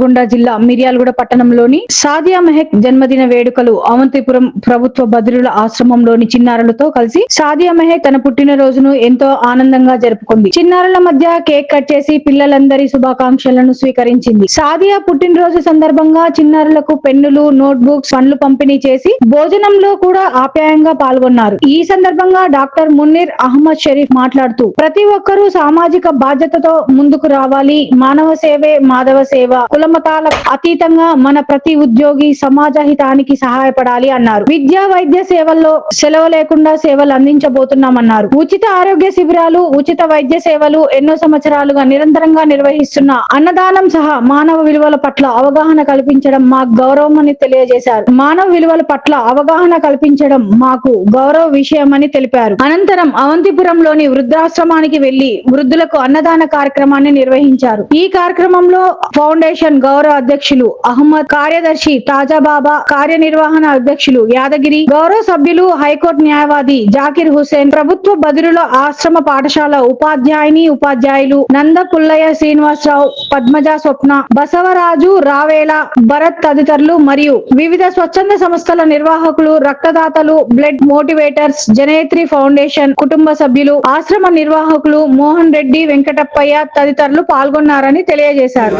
నల్గొండ జిల్లా మిర్యాలగూడ పట్టణంలోని సాదియా మెహక్ జన్మదిన వేడుకలు అవంతిపురం ప్రభుత్వ బదిరుల ఆశ్రమంలోని చిన్నారులతో కలిసి సాదియా మెహక్ తన పుట్టినరోజును ఎంతో ఆనందంగా జరుపుకుంది. చిన్నారుల మధ్య కేక్ కట్ చేసి పిల్లలందరి శుభాకాంక్షలను స్వీకరించింది. సాదియా పుట్టినరోజు సందర్భంగా చిన్నారులకు పెన్నులు నోట్ బుక్స్ పండ్లు పంపిణీ చేసి భోజనంలో కూడా ఆప్యాయంగా పాల్గొన్నారు. ఈ సందర్భంగా డాక్టర్ మున్నీర్ అహ్మద్ షరీఫ్ మాట్లాడుతూ ప్రతి ఒక్కరూ సామాజిక బాధ్యతతో ముందుకు రావాలి. మానవ సేవే మాధవ సేవ. కులమతాల అతీతంగా మన ప్రతి ఉద్యోగి సమాజ హితానికి సహాయపడాలి అన్నారు. విద్యా వైద్య సేవల్లో సెలవు లేకుండా సేవలు అందించబోతున్నామన్నారు. ఉచిత ఆరోగ్య శిబిరాలు ఉచిత వైద్య సేవలు ఎన్నో సంవత్సరాలుగా నిరంతరంగా నిర్వహిస్తున్న అన్నదానం సహా మానవ విలువల పట్ల అవగాహన కల్పించడం మా గౌరవం అని తెలియజేశారు. మానవ విలువల పట్ల అవగాహన కల్పించడం మాకు గౌరవ విషయమని తెలిపారు. అనంతరం అవంతిపురంలోని వృద్ధాశ్రమానికి వెళ్ళి వృద్ధులకు అన్నదాన కార్యక్రమాన్ని నిర్వహించారు. ఈ కార్యక్రమంలో ఫౌండేషన్ గౌరవ అధ్యక్షులు అహ్మద్ కార్యదర్శి తాజాబాబా కార్యనిర్వహణ అధ్యక్షులు యాదగిరి గౌరవ సభ్యులు హైకోర్టు న్యాయవాది జాకిర్ హుసేన్ ప్రభుత్వ బదిరుల ఆశ్రమ పాఠశాల ఉపాధ్యాయుని ఉపాధ్యాయులు నంద పుల్లయ్య శ్రీనివాసరావు పద్మజ స్వప్న బసవరాజు రావేల భరత్ తదితరులు మరియు వివిధ స్వచ్ఛంద సంస్థల నిర్వాహకులు రక్తదాతలు బ్లడ్ మోటివేటర్స్ జనేత్రి ఫౌండేషన్ కుటుంబ సభ్యులు ఆశ్రమ నిర్వాహకులు మోహన్ రెడ్డి వెంకటప్పయ్య తదితరులు పాల్గొన్నారని తెలియజేశారు.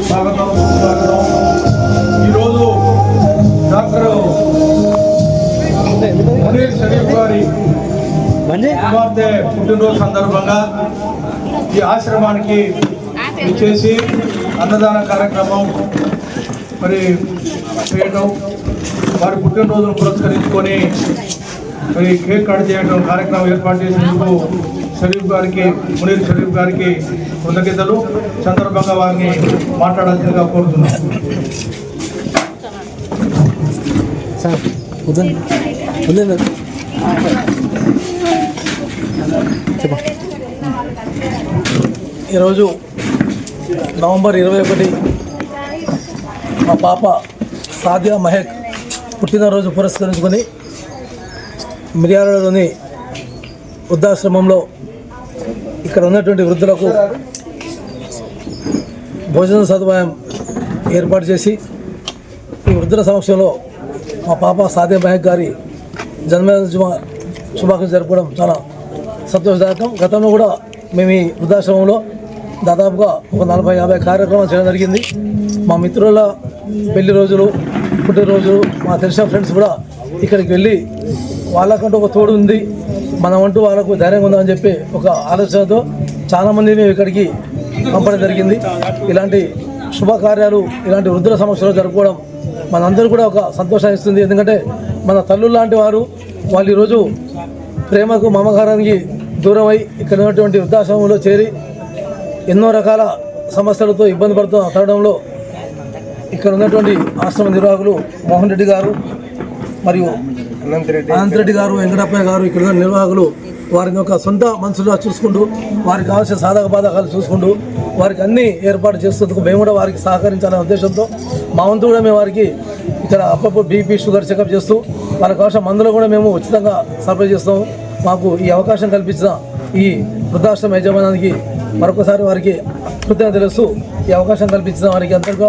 స్వాగతం సుస్వాగతం ఈరోజు డాక్టర్ మునీర్ షరీఫ్ గారి కుమార్తె పుట్టినరోజు సందర్భంగా ఈ ఆశ్రమానికి ఇచ్చేసి అన్నదాన కార్యక్రమం మరి చేయడం వారి పుట్టినరోజును పురస్కరించుకొని మరి కేక్ కట్ చేయడం కార్యక్రమం ఏర్పాటు చేసినందుకు షరీఫ్ గారికి మునీర్ షరీఫ్ గారికి కృతజ్ఞతలు. సందర్భంగా వారిని మాట్లాడాల్సిందిగా కోరుతున్నాం. సార్ ఈరోజు నవంబర్ ఇరవై ఒకటి మా పాప సాదియా మహేక్ పుట్టినరోజు పురస్కరించుకొని మిర్యాలలోని వృద్ధాశ్రమంలో ఇక్కడ ఉన్నటువంటి వృద్ధులకు భోజన సదుపాయం ఏర్పాటు చేసి ఈ వృద్ధుల సమక్షంలో మా పాప సాదే మహక్ గారి జన్మదిన శుభ- శుభాకాంక్షలు జరుపుకోవడం చాలా సంతోషదాయకం. గతంలో కూడా మేము ఈ వృద్ధాశ్రమంలో దాదాపుగా ఒక నలభై యాభై కార్యక్రమాలు చేయడం జరిగింది. మా మిత్రుల పెళ్ళి రోజులు పుట్టినరోజులు మా తెలిసిన ఫ్రెండ్స్ కూడా ఇక్కడికి వెళ్ళి వాళ్ళకంటూ ఒక తోడు ఉంది. మనం అంటూ వాళ్ళకు ధైర్యం ఉందని చెప్పి ఒక ఆలోచనతో చాలామంది మేము ఇక్కడికి పంపడం జరిగింది. ఇలాంటి శుభకార్యాలు ఇలాంటి వృద్ధుల సమస్యలు జరుపుకోవడం మనందరూ కూడా ఒక సంతోషాన్ని ఇస్తుంది. ఎందుకంటే మన తల్లు లాంటి వారు వాళ్ళు ఈరోజు ప్రేమకు మమకారానికి దూరమై ఇక్కడ ఉన్నటువంటి వృద్ధాశ్రమంలో చేరి ఎన్నో రకాల సమస్యలతో ఇబ్బంది పడుతున్న తరుణంలో ఇక్కడ ఉన్నటువంటి ఆశ్రమ నిర్వాహకులు మోహన్ రెడ్డి గారు మరియు అనంత్ రెడ్డి గారు వెంకటప్పయ్య గారు. ఇక్కడ నిర్వాహకులు వారిని ఒక సొంత మనసులో చూసుకుంటూ వారికి కావాల్సిన సాధక బాధకాలు చూసుకుంటూ వారికి అన్ని ఏర్పాటు చేసేందుకు మేము కూడా వారికి సహకరించాలనే ఉద్దేశంతో మా వంతు కూడా మేము వారికి ఇక్కడ అప్పుడప్పుడు బీపీ షుగర్ చెకప్ చేస్తూ వాళ్ళకి కావాల్సిన మందులు కూడా మేము ఉచితంగా సప్లై చేస్తాము మాకు ఈ అవకాశం కల్పించిన ఈ వృద్ధాశ్రమ యజమానానికి మరొకసారి వారికి కృతజ్ఞత తెలుస్తూ ఈ అవకాశం కల్పించిన వారికి అందరికీ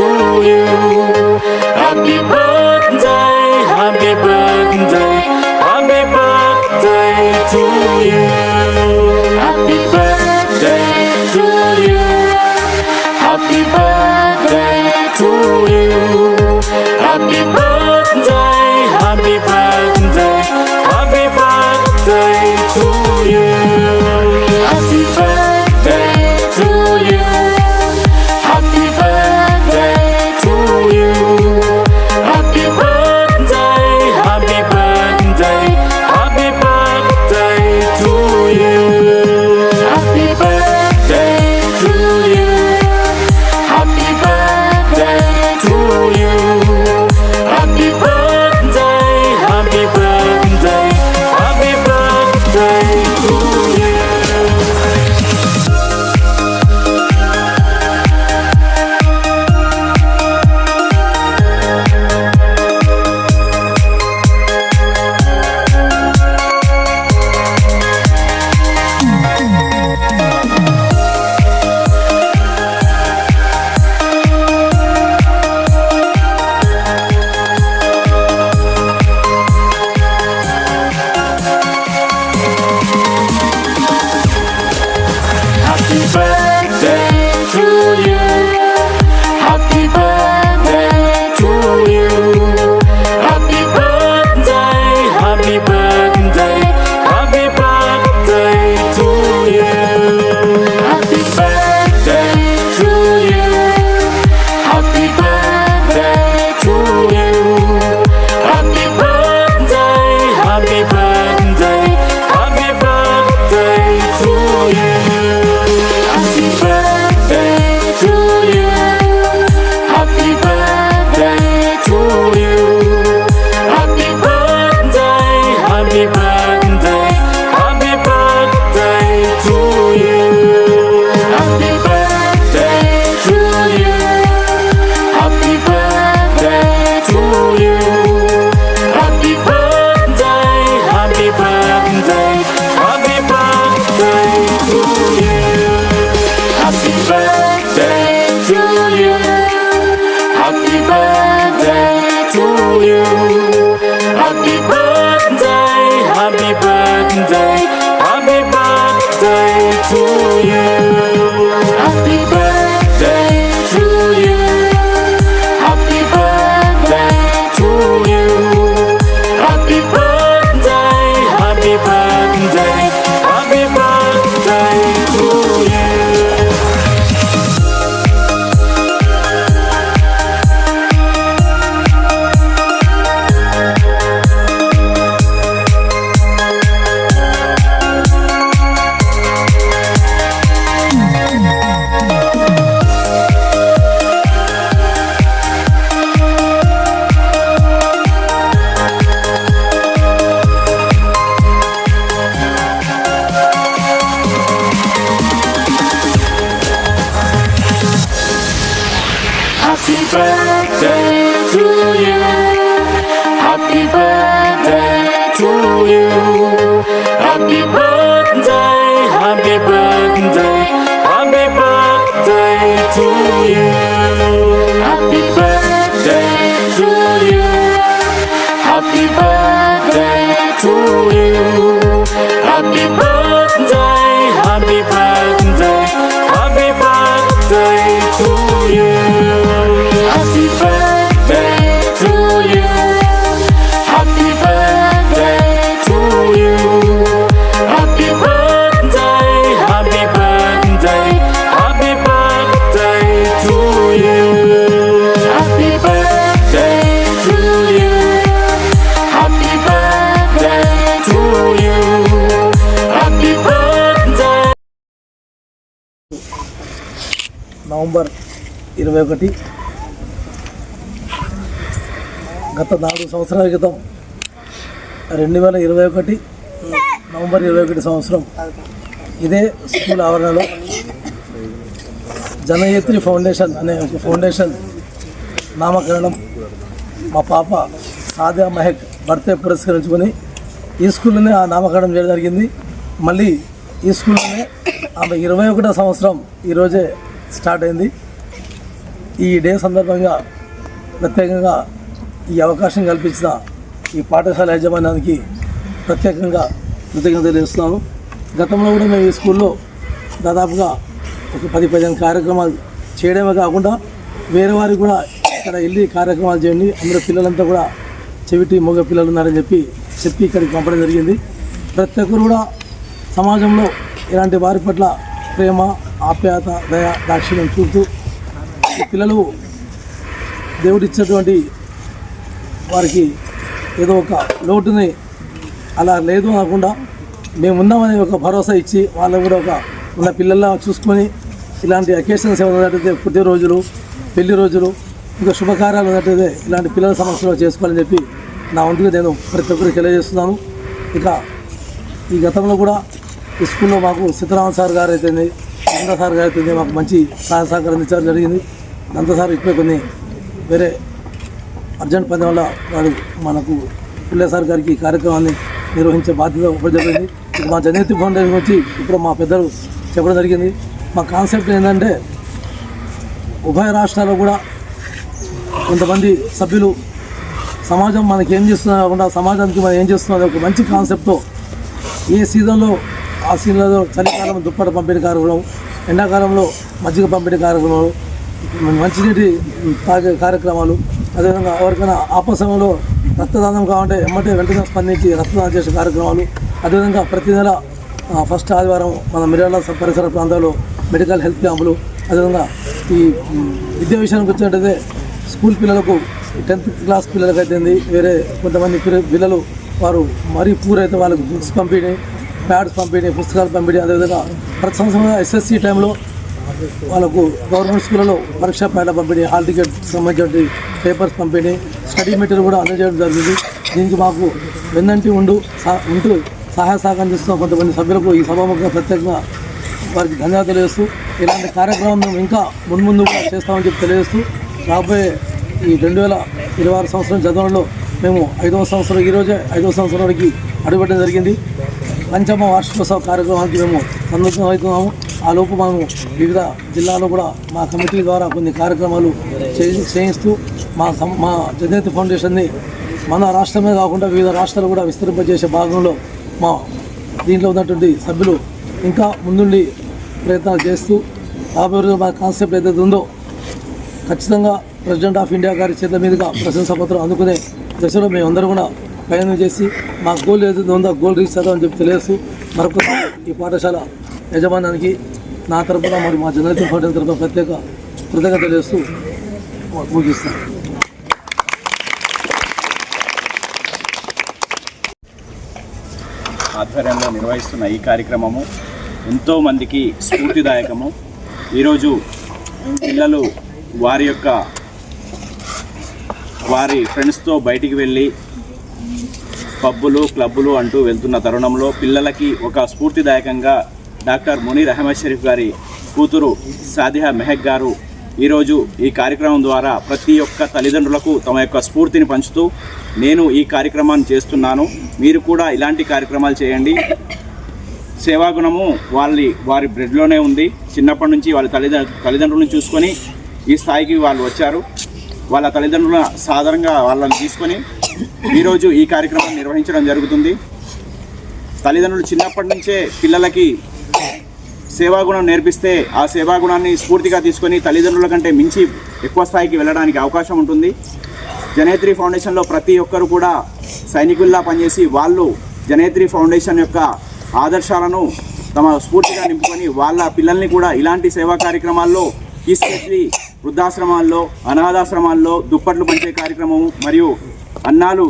to you. You. To you. November ఇరవై ఒకటి. గత నాలుగు సంవత్సరాల క్రితం రెండు వేల ఇరవై ఒకటి నవంబర్ ఇరవై ఒకటి సంవత్సరం ఇదే స్కూల్ ఆవరణలో జనయత్రి ఫౌండేషన్ అనే ఒక ఫౌండేషన్ నామకరణం మా పాప సాదియా మహక్ బర్త్డే పురస్కరించుకొని ఈ స్కూల్లోనే ఆ నామకరణం చేయడం జరిగింది. మళ్ళీ ఈ స్కూల్లోనే ఆమె ఇరవై ఒకటో సంవత్సరం ఈరోజే స్టార్ట్ అయింది. ఈ డే సందర్భంగా ప్రత్యేకంగా ఈ అవకాశం కల్పించిన ఈ పాఠశాల యాజమాన్యానికి ప్రత్యేకంగా కృతజ్ఞత తెలుస్తున్నాను గతంలో కూడా మేము ఈ స్కూల్లో దాదాపుగా ఒక పది పదిహేను కార్యక్రమాలు చేయడమే కాకుండా వేరే వారికి కూడా ఇక్కడ వెళ్ళి కార్యక్రమాలు చేయండి. అందరూ పిల్లలంతా కూడా చెవిటి మగ పిల్లలు ఉన్నారని చెప్పి చెప్పి ఇక్కడికి పంపడం జరిగింది. ప్రతి ఒక్కరు కూడా సమాజంలో ఇలాంటి వారి పట్ల ప్రేమ ఆప్యాయత దయ దాక్షిణ్యం చూపుతూ పిల్లలు దేవుడిచ్చినటువంటి వారికి ఏదో ఒక లోటుని అలా లేదు అనకుండా మేము ఒక భరోసా ఇచ్చి వాళ్ళకు కూడా ఒక ఉన్న పిల్లల్లా చూసుకొని ఇలాంటి అకేషన్స్ ఏమైనా ఉన్నట్టయితే పుట్టినరోజులు పెళ్ళి రోజులు ఇంకా శుభకార్యాలు ఉన్నట్టయితే ఇలాంటి పిల్లల సమస్యలు చేసుకోవాలని చెప్పి నా వంతుగా నేను ప్రతి ఒక్కరికి తెలియజేస్తున్నాను. ఇక ఈ గతంలో కూడా ఈ స్కూల్లో మాకు సీతారామన్ సార్ గారు అయితేంది నంద సార్ గారు అయితేంది మాకు మంచి సహాయ సహకారం అందించారు జరిగింది. నంద సార్ ఇప్పుడే కొన్ని వేరే అర్జెంట్ పని వల్ల వాడు మనకు పుల్లే సార్ గారికి కార్యక్రమాన్ని నిర్వహించే బాధ్యత జరిగింది. మా జనహిత ఫౌండేషన్ వచ్చి ఇప్పుడు మా పెద్దలు చెప్పడం జరిగింది. మా కాన్సెప్ట్ ఏంటంటే ఉభయ రాష్ట్రాల్లో కూడా కొంతమంది సభ్యులు సమాజం మనకి ఏం చేస్తున్నా కాకుండా సమాజానికి మనం ఏం చేస్తున్నా ఒక మంచి కాన్సెప్ట్తో ఏ సీజన్లో ఆ సీజన్లో చలికాలం దుప్పట పంపిణీ కార్యక్రమం ఎండాకాలంలో మజ్జిగ పంపిణీ కార్యక్రమాలు మంచినీటి తాగే కార్యక్రమాలు అదేవిధంగా ఎవరికైనా ఆపసమయంలో రక్తదానం కావాలంటే ఎమ్మటే వెంటనే స్పందించి రక్తదానం చేసే కార్యక్రమాలు. అదేవిధంగా ప్రతి నెల ఫస్ట్ ఆదివారం మన మిర్యాల పరిసర ప్రాంతాల్లో మెడికల్ హెల్త్ క్యాంపులు. అదేవిధంగా ఈ విద్యా విషయానికి వచ్చినట్టయితే స్కూల్ పిల్లలకు టెన్త్ క్లాస్ పిల్లలకు అయితే వేరే కొంతమంది పిల్లలు వారు మరీ పూర్ అయితే వాళ్ళకు బుక్స్ పంపిణీ ప్యాడ్స్ పంపిణీ పుస్తకాలు పంపిణీ అదేవిధంగా ప్రతి సంవత్సరం ఎస్ఎస్సి టైంలో వాళ్ళకు గవర్నమెంట్ స్కూళ్ళలో పరీక్షా ప్యాడ్ల పంపిణీ హాల్ టికెట్ సంబంధించిన పేపర్స్ పంపిణీ స్టడీ మెటీరియల్ కూడా అందజేయడం జరిగింది. దీనికి మాకు వెన్నంటి ఉండు సహ- ఉంటూ సహాయ సహకారం చేస్తున్న కొంతమంది సభ్యులకు ఈ సభాముఖంగా ప్రత్యేకంగా వారికి ధన్యవాదాలు తెలియజేస్తూ ఇలాంటి కార్యక్రమం మేము ఇంకా మున్ముందు కూడా చేస్తామని చెప్పి తెలియజేస్తూ రాబోయే ఈ రెండు వేల ఇరవై ఆరు సంవత్సరం చదవడంలో మేము ఐదవ సంవత్సరం ఈరోజే ఐదవ సంవత్సరానికి అడుగుపెట్టడం జరిగింది. పంచమ వార్షికోత్సవ కార్యక్రమానికి మేము సందర్శనం అవుతున్నాము ఆ లోపు మేము వివిధ జిల్లాలో కూడా మా కమిటీ ద్వారా కొన్ని కార్యక్రమాలు చేయిస్తూ మా మా జగతి ఫౌండేషన్ని మన రాష్ట్రమే కాకుండా వివిధ రాష్ట్రాలు కూడా విస్తరింపజేసే భాగంలో మా దీంట్లో ఉన్నటువంటి సభ్యులు ఇంకా ముందుండి ప్రయత్నాలు చేస్తూ రాబోయే మా కాన్సెప్ట్ ఏదైతే ఉందో ఖచ్చితంగా ప్రెసిడెంట్ ఆఫ్ ఇండియా గారి చేతుల మీదుగా ప్రశంసా పత్రం అందుకునే దశలో మేమందరం కూడా ప్రయాణం చేసి మా గోల్ ఏదైతే ఉందో గోల్ రీచ్ అని చెప్పి తెలియజేస్తూ మరొకసారి ఈ పాఠశాల యజమానానికి నా తరపున మరియు మా జనరేషన్ ఫౌండేషన్ తరఫున ప్రత్యేక కృతజ్ఞత తెలియస్తూ ముగిస్తాను. ఆధ్వర్యంలో నిర్వహిస్తున్న ఈ కార్యక్రమము ఎంతోమందికి స్ఫూర్తిదాయకము. ఈరోజు పిల్లలు వారి యొక్క వారి ఫ్రెండ్స్తో బయటికి వెళ్ళి పబ్బులు క్లబ్బులు అంటూ వెళ్తున్న తరుణంలో పిల్లలకి ఒక స్ఫూర్తిదాయకంగా డాక్టర్ మునీర్ అహ్మద్ షరీఫ్ గారి కూతురు సాదిహా మెహక్ గారు ఈరోజు ఈ కార్యక్రమం ద్వారా ప్రతి ఒక్క తల్లిదండ్రులకు తమ యొక్క స్ఫూర్తిని పంచుతూ నేను ఈ కార్యక్రమాన్ని చేస్తున్నాను. మీరు కూడా ఇలాంటి కార్యక్రమాలు చేయండి. సేవాగుణము వాళ్ళ వారి బ్రెడ్లోనే ఉంది. చిన్నప్పటి నుంచి వాళ్ళ తల్లిదండ్రు తల్లిదండ్రులను చూసుకొని ఈ స్థాయికి వాళ్ళు వచ్చారు. వాళ్ళ తల్లిదండ్రుల సాధారణంగా వాళ్ళని తీసుకొని ఈరోజు ఈ కార్యక్రమాన్ని నిర్వహించడం జరుగుతుంది. తల్లిదండ్రులు చిన్నప్పటి నుంచే పిల్లలకి సేవాగుణం నేర్పిస్తే ఆ సేవాగుణాన్ని స్ఫూర్తిగా తీసుకొని తల్లిదండ్రుల కంటే మించి ఎక్కువ స్థాయికి వెళ్ళడానికి అవకాశం ఉంటుంది. జనేత్రి ఫౌండేషన్లో ప్రతి ఒక్కరు కూడా సైనికుల్లా పనిచేసి వాళ్ళు జనేత్రి ఫౌండేషన్ యొక్క ఆదర్శాలను తమ స్ఫూర్తిగా నింపుకొని వాళ్ళ పిల్లల్ని కూడా ఇలాంటి సేవా కార్యక్రమాల్లో తీసుకెళ్ళి వృద్ధాశ్రమాల్లో అనాథాశ్రమాల్లో దుప్పట్లు పంచే కార్యక్రమం మరియు అన్నాలు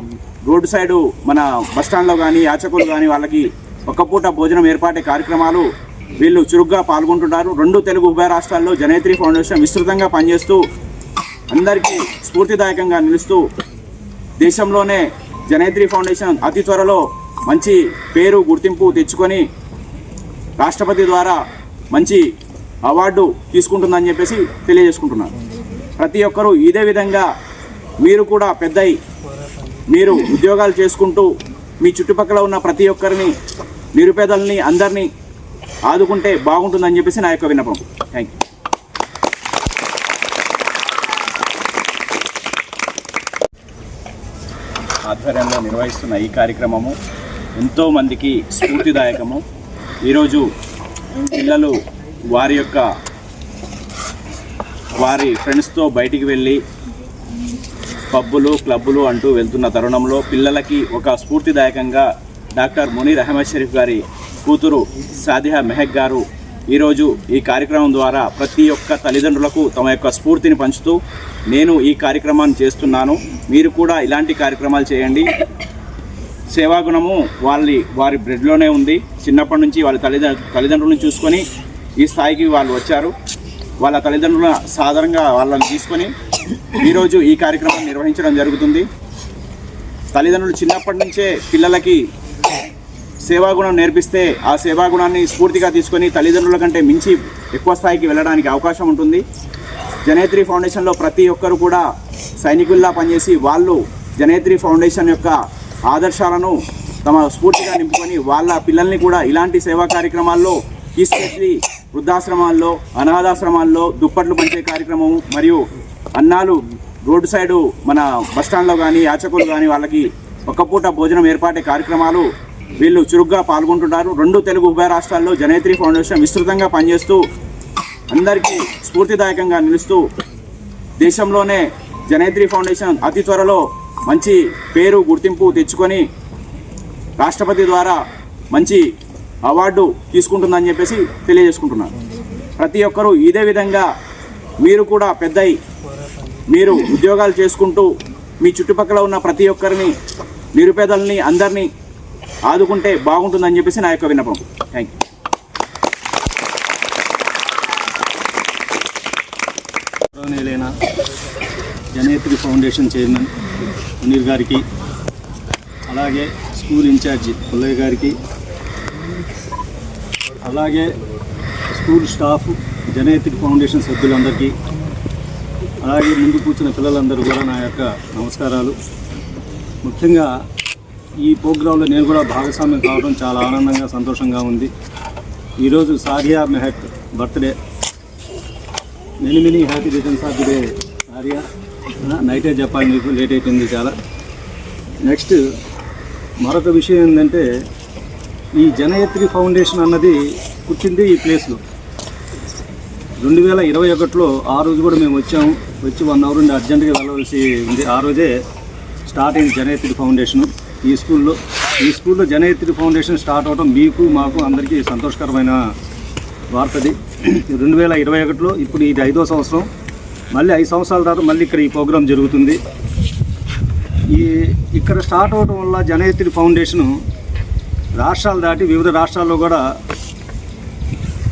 రోడ్డు సైడు మన బస్టాండ్లో కానీ యాచకులు కానీ వాళ్ళకి ఒక్క పూట భోజనం ఏర్పాటే కార్యక్రమాలు వీళ్ళు చురుగ్గా పాల్గొంటున్నారు. రెండు తెలుగు ఉభయ రాష్ట్రాల్లో జనేత్రి ఫౌండేషన్ విస్తృతంగా పనిచేస్తూ అందరికీ స్ఫూర్తిదాయకంగా నిలుస్తూ దేశంలోనే జనేత్రి ఫౌండేషన్ అతి త్వరలో మంచి పేరు గుర్తింపు తెచ్చుకొని రాష్ట్రపతి ద్వారా మంచి అవార్డు తీసుకుంటుందని చెప్పేసి తెలియజేసుకుంటున్నాను. ప్రతి ఒక్కరూ ఇదే విధంగా మీరు కూడా పెద్దయి మీరు ఉద్యోగాలు చేసుకుంటూ మీ చుట్టుపక్కల ఉన్న ప్రతి ఒక్కరిని నిరుపేదల్ని అందరినీ ఆదుకుంటే బాగుంటుందని చెప్పేసి నా యొక్క విన్నపం. థ్యాంక్ యూ ఆధ్వర్యంలో నిర్వహిస్తున్న ఈ కార్యక్రమము ఎంతోమందికి స్ఫూర్తిదాయకము. ఈరోజు పిల్లలు వారి యొక్క వారి ఫ్రెండ్స్తో బయటికి వెళ్ళి పబ్బులు క్లబ్బులు అంటూ వెళ్తున్న తరుణంలో పిల్లలకి ఒక స్ఫూర్తిదాయకంగా డాక్టర్ మునీర్ అహ్మద్ షరీఫ్ గారి కూతురు సాదిహా మెహక్ గారు ఈరోజు ఈ కార్యక్రమం ద్వారా ప్రతి ఒక్క తల్లిదండ్రులకు తమ యొక్క స్ఫూర్తిని పంచుతూ నేను ఈ కార్యక్రమాన్ని చేస్తున్నాను. మీరు కూడా ఇలాంటి కార్యక్రమాలు చేయండి. సేవాగుణము వాళ్ళ వారి బ్రెడ్లోనే ఉంది. చిన్నప్పటి నుంచి వాళ్ళ తల్లిదండ్రు తల్లిదండ్రులను చూసుకొని ఈ స్థాయికి వాళ్ళు వచ్చారు. వాళ్ళ తల్లిదండ్రుల సాధారణంగా వాళ్ళని తీసుకొని ఈరోజు ఈ కార్యక్రమం నిర్వహించడం జరుగుతుంది. తల్లిదండ్రులు చిన్నప్పటి నుంచే పిల్లలకి సేవాగుణం నేర్పిస్తే ఆ సేవాగుణాన్ని స్ఫూర్తిగా తీసుకొని తల్లిదండ్రుల కంటే మించి ఎక్కువ స్థాయికి వెళ్ళడానికి అవకాశం ఉంటుంది. జనేత్రి ఫౌండేషన్లో ప్రతి ఒక్కరు కూడా సైనికుల్లా పనిచేసి వాళ్ళు జనేత్రి ఫౌండేషన్ యొక్క ఆదర్శాలను తమ స్ఫూర్తిగా నింపుకొని వాళ్ళ పిల్లల్ని కూడా ఇలాంటి సేవా కార్యక్రమాల్లో తీసుకెళ్ళి వృద్ధాశ్రమాల్లో అనాథాశ్రమాల్లో దుప్పట్లు పంచే కార్యక్రమం మరియు అన్నాలు రోడ్డు సైడు మన బస్టాండ్లో కానీ యాచకులు కానీ వాళ్ళకి ఒక్క పూట భోజనం ఏర్పాటే కార్యక్రమాలు వీళ్ళు చురుగ్గా పాల్గొంటున్నారు. రెండు తెలుగు ఉభయ రాష్ట్రాల్లో జనేత్రి ఫౌండేషన్ విస్తృతంగా పనిచేస్తూ అందరికీ స్ఫూర్తిదాయకంగా నిలుస్తూ దేశంలోనే జనేత్రి ఫౌండేషన్ అతి త్వరలో మంచి పేరు గుర్తింపు తెచ్చుకొని రాష్ట్రపతి ద్వారా మంచి అవార్డు తీసుకుంటుందని చెప్పేసి తెలియజేసుకుంటున్నాను. ప్రతి ఒక్కరూ ఇదే విధంగా మీరు కూడా పెద్దయి మీరు ఉద్యోగాలు చేసుకుంటూ మీ చుట్టుపక్కల ఉన్న ప్రతి ఒక్కరిని నిరుపేదల్ని అందరినీ ఆదుకుంటే బాగుంటుందని చెప్పేసి నా యొక్క విన్నపం. థ్యాంక్ యూ గౌరవనీయులైన జనేత్రి ఫౌండేషన్ చైర్మన్ మునీర్ గారికి అలాగే స్కూల్ ఇన్ఛార్జి పుల్లయ్య గారికి అలాగే స్కూల్ స్టాఫ్ జనేత్రి ఫౌండేషన్ సభ్యులందరికీ అలాగే ముందు కూర్చున్న పిల్లలందరూ కూడా నా యొక్క నమస్కారాలు. ముఖ్యంగా ఈ ప్రోగ్రాంలో నేను కూడా భాగస్వామ్యం కావడం చాలా ఆనందంగా సంతోషంగా ఉంది. ఈరోజు Saria Mehak birthday. Many many happy returns of the day Arya నైటే చెప్పాలి మీకు లేట్ అయిపోయింది చాలా. నెక్స్ట్ మరొక విషయం ఏంటంటే ఈ జనయత్రి ఫౌండేషన్ అన్నది పుట్టింది ఈ ప్లేస్లో. రెండు వేల ఇరవై ఒకటిలో ఆ రోజు కూడా మేము వచ్చాము వచ్చి వన్ అవర్ ఉండి అర్జెంటుగా వెళ్ళవలసి ఉంది. ఆ రోజే స్టార్ట్ అయింది జనయత్రి ఫౌండేషన్ ఈ స్కూల్లో. ఈ స్కూల్లో జనయత్రి ఫౌండేషన్ స్టార్ట్ అవడం మీకు మాకు అందరికీ సంతోషకరమైన వార్తది. రెండు వేల ఇరవై ఒకటిలో ఇప్పుడు ఇది ఐదో సంవత్సరం. మళ్ళీ ఐదు సంవత్సరాల తర్వాత మళ్ళీ ఇక్కడ ఈ ప్రోగ్రాం జరుగుతుంది. ఈ ఇక్కడ స్టార్ట్ అవడం వల్ల జనయత్రి ఫౌండేషను రాష్ట్రాలు దాటి వివిధ రాష్ట్రాల్లో కూడా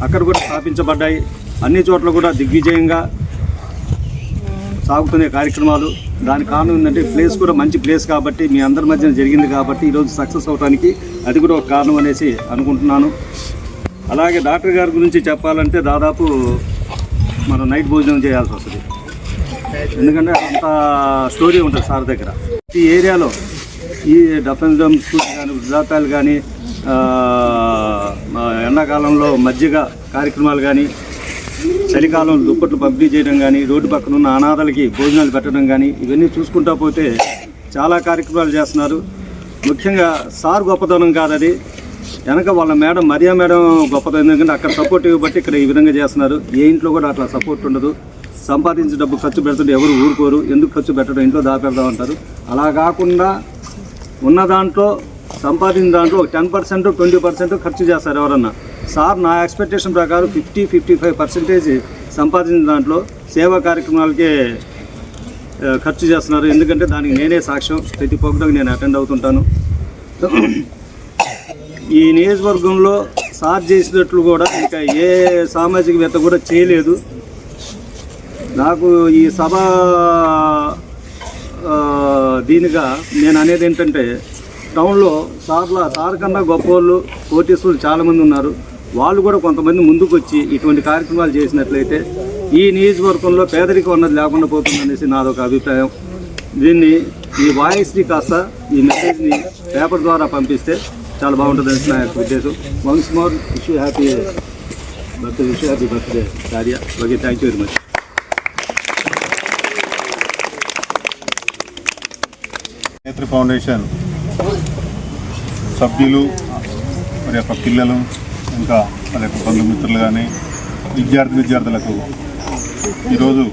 అక్కడ కూడా స్థాపించబడ్డాయి. అన్ని చోట్ల కూడా దిగ్విజయంగా సాగుతున్న కార్యక్రమాలు. దాని కారణం ఏంటంటే ప్లేస్ కూడా మంచి ప్లేస్ కాబట్టి మీ అందరి మధ్యన జరిగింది కాబట్టి ఈరోజు సక్సెస్ అవడానికి అది కూడా ఒక కారణం అనేసి అనుకుంటున్నాను. అలాగే డాక్టర్ గారి గురించి చెప్పాలంటే దాదాపు మనం నైట్ భోజనం చేయాల్సి వస్తుంది. ఎందుకంటే అంత స్టోరీ ఉంటుంది సార్ దగ్గర. ఈ ఏరియాలో ఈ డఫెన్స్ డమ్ స్కూల్స్ కానీ వృద్ధాప్యాలు కానీ ఎండాకాలంలో మజ్జిగ కార్యక్రమాలు కానీ చలికాలం దుప్పట్లు పంపిణీ చేయడం కానీ రోడ్డు పక్కన ఉన్న అనాథలకి భోజనాలు పెట్టడం కానీ ఇవన్నీ చూసుకుంటా పోతే చాలా కార్యక్రమాలు చేస్తున్నారు. ముఖ్యంగా సార్ గొప్పతనం కాదది. వెనక వాళ్ళ మేడం మరియా మేడం గొప్పతనం. ఎందుకంటే అక్కడ సపోర్ట్ ఇవ్వబట్టి ఇక్కడ ఈ విధంగా చేస్తున్నారు. ఏ ఇంట్లో కూడా అట్లా సపోర్ట్ ఉండదు. సంపాదించే డబ్బు ఖర్చు పెడుతుంటే ఎవరు ఊరుకోరు. ఎందుకు ఖర్చు పెట్టడం? ఇంట్లో దాపెడదాం అంటారు. అలా కాకుండా ఉన్న దాంట్లో సంపాదించిన దాంట్లో ఒక టెన్ పర్సెంట్ ట్వంటీ పర్సెంట్ ఖర్చు చేస్తారు ఎవరన్నా. సార్ నా ఎక్స్పెక్టేషన్ ప్రకారం ఫిఫ్టీ ఫిఫ్టీ ఫైవ్ పర్సెంటేజ్ సంపాదించిన దాంట్లో సేవా కార్యక్రమాలకే ఖర్చు చేస్తున్నారు. ఎందుకంటే దానికి నేనే సాక్ష్యం. ప్రతి ప్రోగ్రామ్ నేను అటెండ్ అవుతుంటాను. ఈ నియోజకవర్గంలో సార్ చేసినట్లు కూడా ఇంకా ఏ సామాజికవేత్త కూడా చేయలేదు. నాకు ఈ సభ దీనిగా నేను అనేది ఏంటంటే టౌన్లో సార్ల సార్ కన్నా గొప్ప వాళ్ళు కోటీశ్వరులు చాలామంది ఉన్నారు. వాళ్ళు కూడా కొంతమంది ముందుకు వచ్చి ఇటువంటి కార్యక్రమాలు చేసినట్లయితే ఈ నియోజకవర్గంలో పేదరికం అన్నది లేకుండా పోతుందనేసి నాదొక అభిప్రాయం. దీన్ని ఈ వాయిస్ని కాస్త ఈ మెసేజ్ని పేపర్ ద్వారా పంపిస్తే చాలా బాగుంటుందని నా యొక్క ఉద్దేశం. Once more wish happy birthday విషయ హ్యాపీ బర్త్డే కార్య okay thank you very much foundation సభ్యులు మరి యొక్క పిల్లలు ఇంకా వాళ్ళ యొక్క బంధుమిత్రులు కానీ విద్యార్థి విద్యార్థులకు ఈరోజు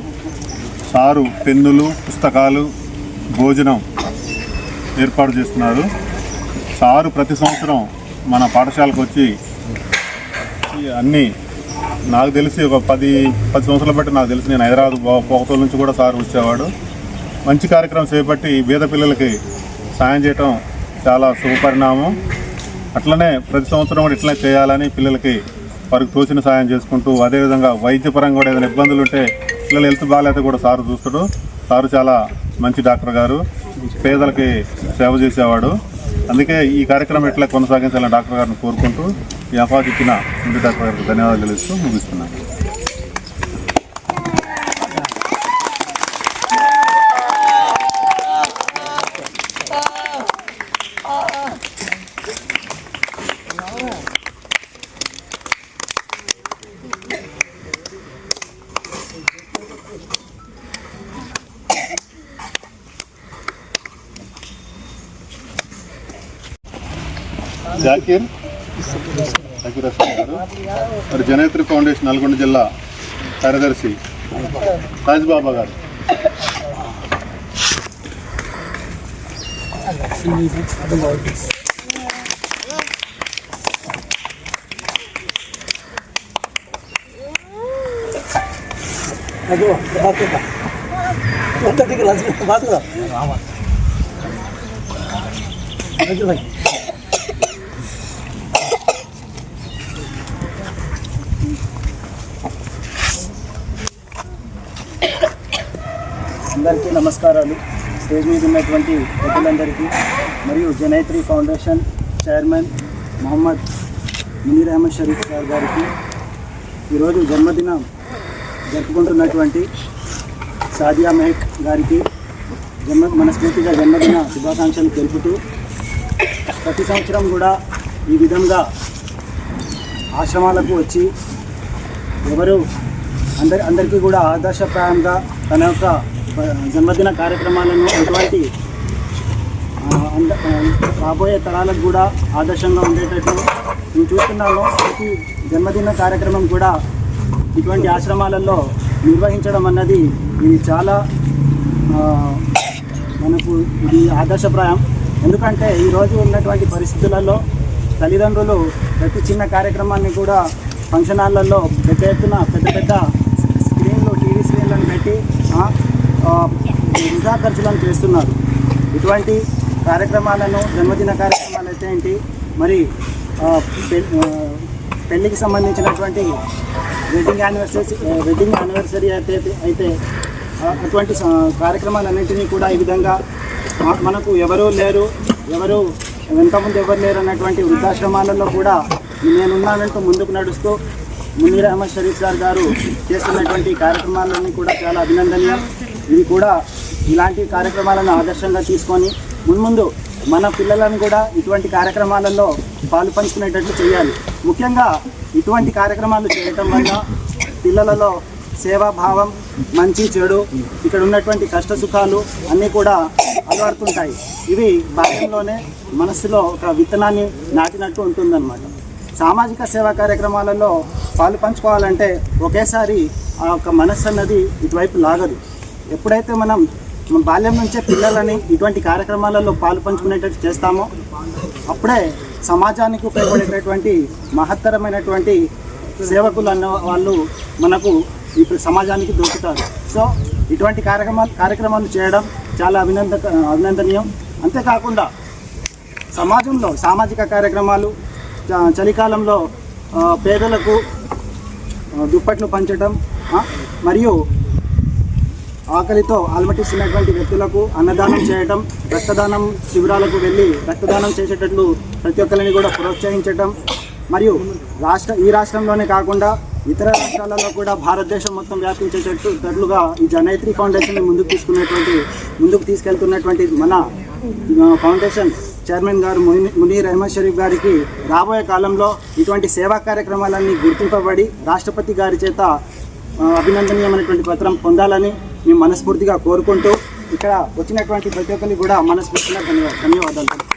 సారు పెన్నులు పుస్తకాలు భోజనం ఏర్పాటు చేస్తున్నారు. సారు ప్రతి సంవత్సరం మన పాఠశాలకు వచ్చి అన్నీ నాకు తెలిసి ఒక పది పది సంవత్సరాల బట్టి నాకు తెలిసి నేను హైదరాబాద్ పోకతోల నుంచి కూడా సారు వచ్చేవాడు. మంచి కార్యక్రమం చేపట్టి బీద పిల్లలకి సాయం చేయటం చాలా శుభపరిణామం. అట్లనే ప్రతి సంవత్సరం కూడా ఇట్లనే చేయాలని పిల్లలకి వారికి తోచిన సాయం చేసుకుంటూ అదేవిధంగా వైద్యపరంగా కూడా ఏదైనా ఇబ్బందులు ఉంటే పిల్లలు హెల్త్ బాగాలేతే కూడా సారు చూస్తాడు సారు చాలా మంచి డాక్టర్ గారు. పేదలకి సేవ చేసేవాడు. అందుకే ఈ కార్యక్రమం ఎట్లా కొనసాగించాలని డాక్టర్ గారిని కోరుకుంటూ ఈ అవకాశం ఇచ్చిన ముందు డాక్టర్ గారికి ధన్యవాదాలు తెలుస్తూ ముగిస్తున్నాను. జాకీర్ జాకీర్ అస్లాం గారు మరి జనేత్రి ఫౌండేషన్ నల్గొండ జిల్లా కార్యదర్శి సాజిబాబా గారు. అదో బాత్ కదా అంత అందరికీ నమస్కారాలు. స్టేజ్ మీద ఉన్నటువంటి పెద్దలందరికీ మరియు Janaitri foundation chairman Mohammed Munir Ahmed Sharif sir గారికి ఈరోజు జన్మదినం జరుపుకుంటున్నటువంటి సాదియా మెహక్ గారికి జన్మ మనస్ఫూర్తిగా జన్మదిన శుభాకాంక్షలు తెలుపుతూ ప్రతి సంవత్సరం కూడా ఈ విధంగా ఆశ్రమాలకు వచ్చి ఎవరు అందరి అందరికీ కూడా ఆదర్శప్రాయంగా తన యొక్క జన్మదిన కార్యక్రమాలను ఎటువంటి అంద రాబోయే తరాలకు కూడా ఆదర్శంగా ఉండేటట్లు నేను చూస్తున్నాను ప్రతి జన్మదిన కార్యక్రమం కూడా ఇటువంటి ఆశ్రమాలలో నిర్వహించడం అన్నది ఇది చాలా మనకు ఇది ఆదర్శప్రాయం. ఎందుకంటే ఈరోజు ఉన్నటువంటి పరిస్థితులలో తల్లిదండ్రులు ప్రతి చిన్న కార్యక్రమాన్ని కూడా ఫంక్షన్ హాళ్ళల్లో పెద్ద ఎత్తున పెద్ద పెద్ద స్క్రీన్లు టీవీ స్క్రీన్లను పెట్టి ఆ, ఖర్చులను చేస్తున్నారు. ఇటువంటి కార్యక్రమాలను జన్మదిన కార్యక్రమాలు అయితే ఏంటి? మరి పెళ్ళికి పె- పెళ్ళికి సంబంధించినటువంటి వెడ్డింగ్ యానివర్సరీ వెడ్డింగ్ యానివర్సరీ అయితే అయితే అటువంటి కార్యక్రమాలన్నింటినీ కూడా ఈ విధంగా మనకు ఎవరూ లేరు ఎవరు వెనకముందు ఎవరు లేరు అన్నటువంటి వృద్ధాశ్రమాలలో కూడా నేనున్నానంటూ ముందుకు నడుస్తూ మునీర్ అహ్మద్ షరీఫ్ సార్ గారు చేస్తున్నటువంటి కార్యక్రమాలన్నీ కూడా చాలా అభినందనీయం. ఇవి కూడా ఇలాంటి కార్యక్రమాలను ఆదర్శంగా తీసుకొని మున్ముందు మన పిల్లలను కూడా ఇటువంటి కార్యక్రమాలలో పాలు పంచుకునేటట్లు చేయాలి. ముఖ్యంగా ఇటువంటి కార్యక్రమాలు చేయటం వల్ల పిల్లలలో సేవాభావం మంచి చెడు ఇక్కడ ఉన్నటువంటి కష్ట సుఖాలు అన్నీ కూడా అలవడుతుంటాయి ఇవి బాల్యంలోనే మనసులో ఒక విత్తనాన్ని నాటినట్టు ఉంటుందన్నమాట. సామాజిక సేవా కార్యక్రమాలలో పాలు పంచుకోవాలంటే ఒకేసారి ఆ యొక్క మనస్సు అన్నది ఇటువైపు లాగదు. ఎప్పుడైతే మనం మన బాల్యం నుంచే పిల్లలని ఇటువంటి కార్యక్రమాలలో పాలు పంచుకునేటట్టు చేస్తామో అప్పుడే సమాజానికి ఉపయోగపడేటటువంటి మహత్తరమైనటువంటి సేవకులు అన్న వాళ్ళు మనకు ఇప్పుడు సమాజానికి దొరుకుతారు. సో ఇటువంటి కార్యక్రమాలు కార్యక్రమాలు చేయడం చాలా అభినంద అభినందనీయం. అంతేకాకుండా సమాజంలో సామాజిక కార్యక్రమాలు చ- చలికాలంలో పేదలకు దుప్పట్లు పంచడం మరియు ఆకలితో అలమటిస్తున్నటువంటి వ్యక్తులకు అన్నదానం చేయటం రక్తదానం శిబిరాలకు వెళ్ళి రక్తదానం చేసేటట్లు ప్రతి ఒక్కరిని కూడా ప్రోత్సహించటం మరియు రాష్ట్ర ఈ రాష్ట్రంలోనే కాకుండా ఇతర రాష్ట్రాలలో కూడా భారతదేశం మొత్తం వ్యాపించేటట్టు తట్లుగా ఈ జనైత్రి ఫౌండేషన్ ముందుకు తీసుకునేటువంటి ముందుకు తీసుకెళ్తున్నటువంటి మన ఫౌండేషన్ చైర్మన్ గారు ముని- మునీర్ అహ్మద్ షరీఫ్ గారికి రాబోయే కాలంలో ఇటువంటి సేవా కార్యక్రమాలన్నీ గుర్తింపబడి రాష్ట్రపతి గారి చేత అభినందనీయమైనటువంటి పత్రం పొందాలని మేము మనస్ఫూర్తిగా కోరుకుంటూ ఇక్కడ వచ్చినటువంటి ప్రతి ఒక్కరికి కూడా మనస్ఫూర్తిగా ధన్యవాదాలు ధన్యవాదాలు.